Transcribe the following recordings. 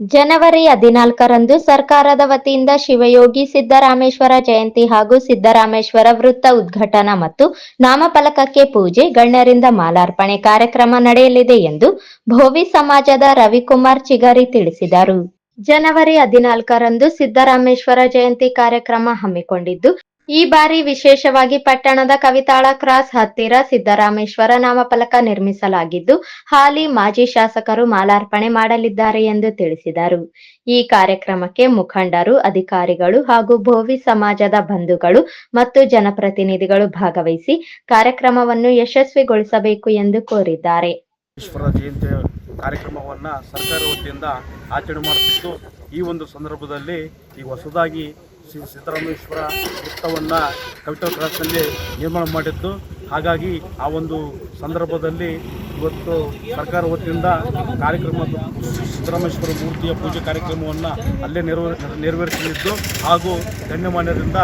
ಜನವರಿ ಹದಿನಾಲ್ಕರಂದು ಸರ್ಕಾರದ ವತಿಯಿಂದ ಶಿವಯೋಗಿ ಸಿದ್ದರಾಮೇಶ್ವರ ಜಯಂತಿ ಹಾಗೂ ಸಿದ್ದರಾಮೇಶ್ವರ ವೃತ್ತ ಉದ್ಘಾಟನಾ ಮತ್ತು ನಾಮಫಲಕಕ್ಕೆ ಪೂಜೆ, ಗಣ್ಯರಿಂದ ಮಾಲಾರ್ಪಣೆ ಕಾರ್ಯಕ್ರಮ ನಡೆಯಲಿದೆ ಎಂದು ಭೋವಿ ಸಮಾಜದ ರವಿಕುಮಾರ್ ಚಿಗರಿ ತಿಳಿಸಿದರು. ಜನವರಿ ಹದಿನಾಲ್ಕರಂದು ಸಿದ್ದರಾಮೇಶ್ವರ ಜಯಂತಿ ಕಾರ್ಯಕ್ರಮ ಹಮ್ಮಿಕೊಂಡಿದ್ದು ಈ ಬಾರಿ ವಿಶೇಷವಾಗಿ ಪಟ್ಟಣದ ಕವಿತಾಳ ಕ್ರಾಸ್ ಹತ್ತಿರ ಸಿದ್ದರಾಮೇಶ್ವರ ನಾಮಫಲಕ ನಿರ್ಮಿಸಲಾಗಿದ್ದು, ಹಾಲಿ ಮಾಜಿ ಶಾಸಕರು ಮಾಲಾರ್ಪಣೆ ಮಾಡಲಿದ್ದಾರೆ ಎಂದು ತಿಳಿಸಿದರು. ಈ ಕಾರ್ಯಕ್ರಮಕ್ಕೆ ಮುಖಂಡರು, ಅಧಿಕಾರಿಗಳು ಹಾಗೂ ಭೋವಿ ಸಮಾಜದ ಬಂಧುಗಳು ಮತ್ತು ಜನಪ್ರತಿನಿಧಿಗಳು ಭಾಗವಹಿಸಿ ಕಾರ್ಯಕ್ರಮವನ್ನು ಯಶಸ್ವಿಗೊಳಿಸಬೇಕು ಎಂದು ಕೋರಿದ್ದಾರೆ. ಕಾರ್ಯಕ್ರಮವನ್ನು ಸರ್ಕಾರ ವತಿಯಿಂದ ಆಚರಣೆ ಮಾಡುತ್ತಿದ್ದು ಈ ಒಂದು ಸಂದರ್ಭದಲ್ಲಿ ಈ ಹೊಸದಾಗಿ ಶ್ರೀ ಸಿದ್ದರಾಮೇಶ್ವರ ವೃತ್ತವನ್ನು ಕವಿತಾ ಕ್ರಾಸ್ನಲ್ಲಿ ನಿರ್ಮಾಣ ಮಾಡಿದ್ದು. ಹಾಗಾಗಿ ಆ ಒಂದು ಸಂದರ್ಭದಲ್ಲಿ ಇವತ್ತು ಸರ್ಕಾರ ವತಿಯಿಂದ ಕಾರ್ಯಕ್ರಮ ಸಿದ್ದರಾಮೇಶ್ವರ ಮೂರ್ತಿಯ ಪೂಜೆ ಕಾರ್ಯಕ್ರಮವನ್ನು ಅಲ್ಲೇ ನೆರವೇ ನೆರವೇರಿಸಲಿದ್ದು. ಹಾಗೂ ಗಣ್ಯಮಾನ್ಯರಿಂದ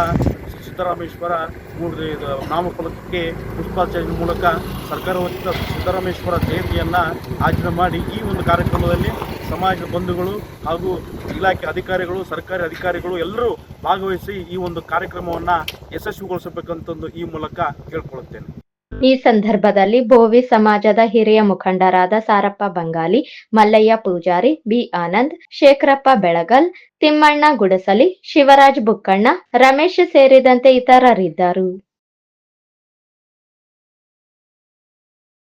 ಸಿದ್ದರಾಮೇಶ್ವರ ಮೂರ್ತಿ ನಾಮಫಲಕಕ್ಕೆ ಪುಷ್ಪಾರ್ಚನೆ ಮೂಲಕ ಸರ್ಕಾರ ವತಿಯಿಂದ ಸಿದ್ದರಾಮೇಶ್ವರ ಜಯಂತಿಯನ್ನು ಆಚರಣೆ ಮಾಡಿ ಈ ಒಂದು ಕಾರ್ಯಕ್ರಮದಲ್ಲಿ ಸಮಾಜ ಬಂಧುಗಳು ಹಾಗೂ ಇಲಾಖೆ ಅಧಿಕಾರಿಗಳು, ಸರ್ಕಾರಿ ಅಧಿಕಾರಿಗಳು ಎಲ್ಲರೂ ಭಾಗವಹಿಸಿ ಈ ಒಂದು ಕಾರ್ಯಕ್ರಮವನ್ನ ಯಶಸ್ವಿಗೊಳಿಸಬೇಕಂತಂದು ಈ ಮೂಲಕ ಕೇಳ್ಕೊಳ್ಳುತ್ತೇನೆ. ಈ ಸಂದರ್ಭದಲ್ಲಿ ಭೋವಿ ಸಮಾಜದ ಹಿರಿಯ ಮುಖಂಡರಾದ ಸಾರಪ್ಪ ಬಂಗಾಲಿ, ಮಲ್ಲಯ್ಯ ಪೂಜಾರಿ, ಬಿ ಆನಂದ್, ಶೇಖರಪ್ಪ ಬೆಳಗಲ್, ತಿಮ್ಮಣ್ಣ ಗುಡಸಲಿ, ಶಿವರಾಜ್ ಬುಕ್ಕಣ್ಣ, ರಮೇಶ್ ಸೇರಿದಂತೆ ಇತರರಿದ್ದರು.